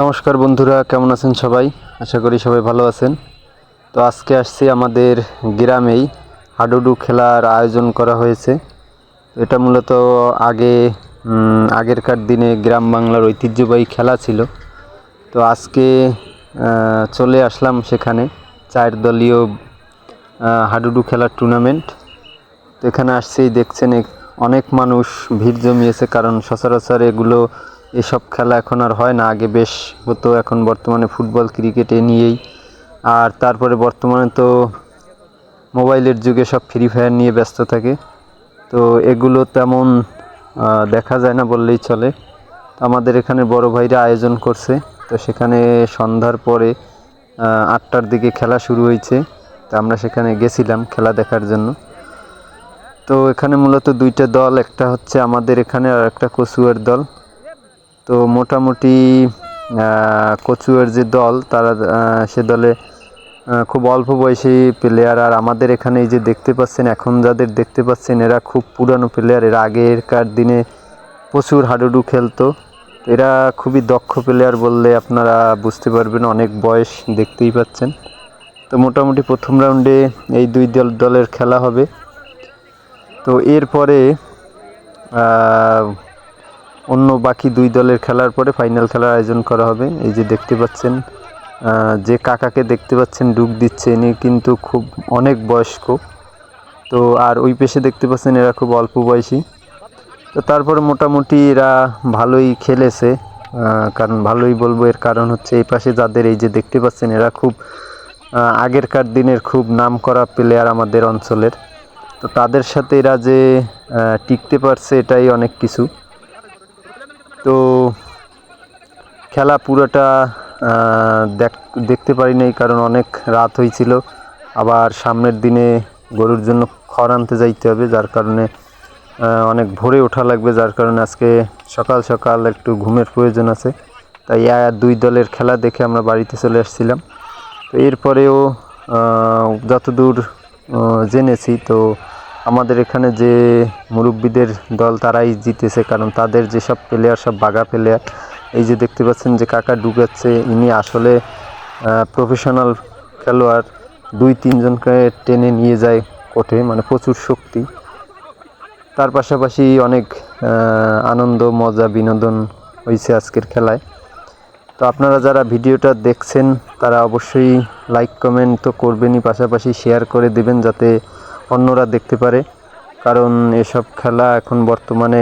নমস্কার বন্ধুরা, কেমন আছেন সবাই? আশা করি সবাই ভালো আছেন। তো আজকে আসছি আমাদের গ্রামেই হাডুডু খেলার আয়োজন করা হয়েছে। এটা মূলত আগে আগেরকার দিনে গ্রাম বাংলার ঐতিহ্যবাহী খেলা ছিল। তো আজকে চলে আসলাম সেখানে চার দলীয় হাডুডু খেলার টুর্নামেন্ট তো এখানে আসছেই দেখছেন, অনেক মানুষ ভিড় জমিয়েছে, কারণ সচরাচর এগুলো এসব খেলা এখন আর হয় না। আগে বেশ হতো, এখন বর্তমানে ফুটবল, ক্রিকেট এ নিয়েই। আর তারপরে বর্তমানে তো মোবাইলের যুগে সব ফ্রি ফায়ার নিয়ে ব্যস্ত থাকে। তো এগুলো তেমন দেখা যায় না বললেই চলে। আমাদের এখানে বড় ভাইরা আয়োজন করছে। তো সেখানে সন্ধ্যার পরে আটটার দিকে খেলা শুরু হয়েছে। তো আমরা সেখানে গেছিলাম খেলা দেখার জন্য। তো এখানে মূলত দুইটা দল, একটা হচ্ছে আমাদের এখানে আর একটা কচুয়ার দল। তো মোটামুটি কচুয়ের যে দল, তারা সে দলে খুব অল্প বয়সী প্লেয়ার আর আমাদের এখানে এই যে দেখতে পাচ্ছেন, এখন যাদের দেখতে পাচ্ছেন, এরা খুব পুরানো প্লেয়ার এরা আগেরকার দিনে প্রচুর হাডুডু খেলতো। এরা খুবই দক্ষ প্লেয়ার বললে আপনারা বুঝতে পারবেন, অনেক বয়স দেখতেই পাচ্ছেন। তো মোটামুটি প্রথম রাউন্ডে এই দুই দল, দলের খেলা হবে। তো এরপরে অন্য বাকি দুই দলের খেলার পরে ফাইনাল খেলার আয়োজন করা হবে। এই যে দেখতে পাচ্ছেন যে কাকাকে দেখতে পাচ্ছেন, ডুব দিচ্ছে, ইনি কিন্তু খুব অনেক বয়স্ক। তো আর ওই পেশে দেখতে পাচ্ছেন, এরা খুব অল্প বয়সী। তো তারপরে মোটামুটি এরা ভালোই খেলেছে কারণ ভালোই বলব, এর কারণ হচ্ছে এই পাশে যাদের এই যে দেখতে পাচ্ছেন, এরা খুব আগেরকার দিনের খুব নাম করা প্লেয়ার আমাদের অঞ্চলের। তো তাদের সাথে এরা যে টিকতে পারছে, এটাই অনেক কিছু। তো খেলা পুরোটা দেখ- দেখতে পারি নাই কারণ অনেক রাত হয়েছিল। আবার সামনের দিনে গরুর জন্য খড় আনতে যাইতে হবে, যার কারণে অনেক ভোরে ওঠা লাগবে, যার কারণে আজকে সকাল সকাল একটু ঘুমের প্রয়োজন আছে। তাই দুই দলের খেলা দেখে আমরা বাড়িতে চলে আসছিলাম। তো এরপরেও যতদূর জেনেছি, তো আমাদের এখানে যে মুরব্বীদের দল তারাই জিতেছে, কারণ তাদের যেসব প্লেয়ার সব বাগা প্লেয়ার এই যে দেখতে পাচ্ছেন যে কাকা ডুবাচ্ছে ইনি আসলে প্রফেশনাল খেলোয়াড়, দুই তিনজনকে টেনে নিয়ে যায় কোর্টে মানে প্রচুর শক্তি। তার পাশাপাশি অনেক আনন্দ, মজা, বিনোদন হয়েছে আজকের খেলায়। তো আপনারা যারা ভিডিওটা দেখছেন, তারা অবশ্যই লাইক কমেন্ট তো করবেনই, পাশাপাশি শেয়ার করে দেবেন, যাতে অন্যরা দেখতে পারে। কারণ এসব খেলা এখন বর্তমানে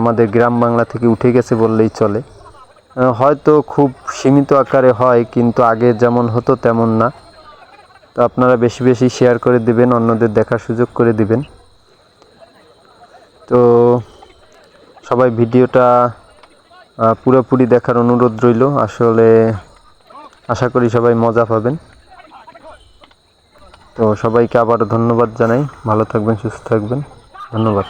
আমাদের গ্রাম বাংলা থেকে উঠে গেছে বললেই চলে। হয়তো খুব সীমিত আকারে হয়, কিন্তু আগে যেমন হতো তেমন না। তো আপনারা বেশি বেশি শেয়ার করে দিবেন, অন্যদের দেখার সুযোগ করে দিবেন। তো সবাই ভিডিওটা পুরোপুরি দেখার অনুরোধ রইল। আসলে আশা করি সবাই মজা পাবেন। তো সবাইকে আবার ধন্যবাদ জানাই। ভালো থাকবেন সুস্থ থাকবেন। ধন্যবাদ।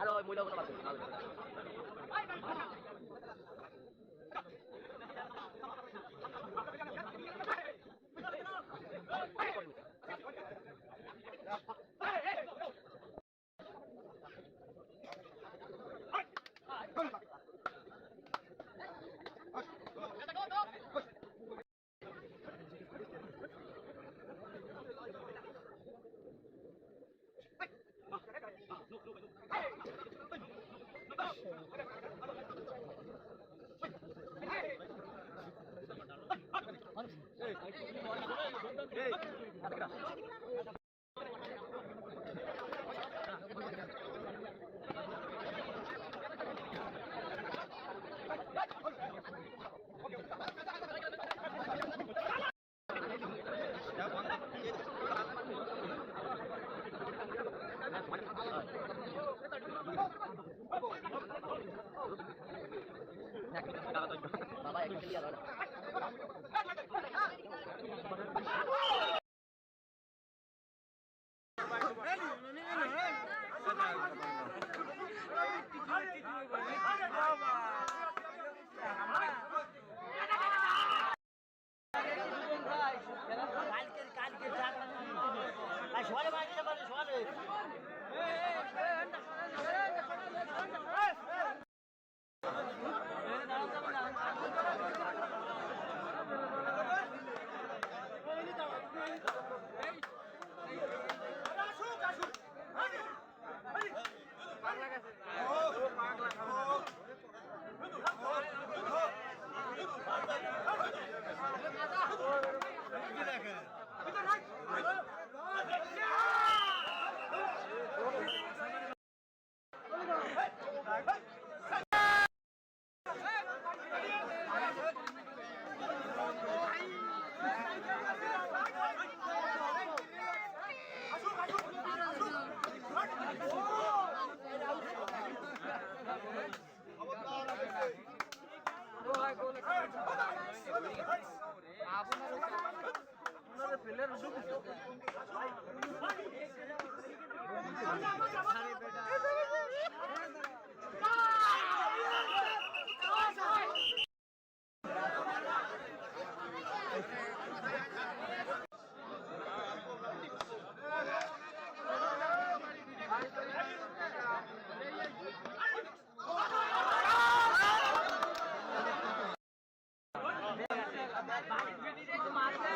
আর ওই মহিলাগুলো খেলা যাবে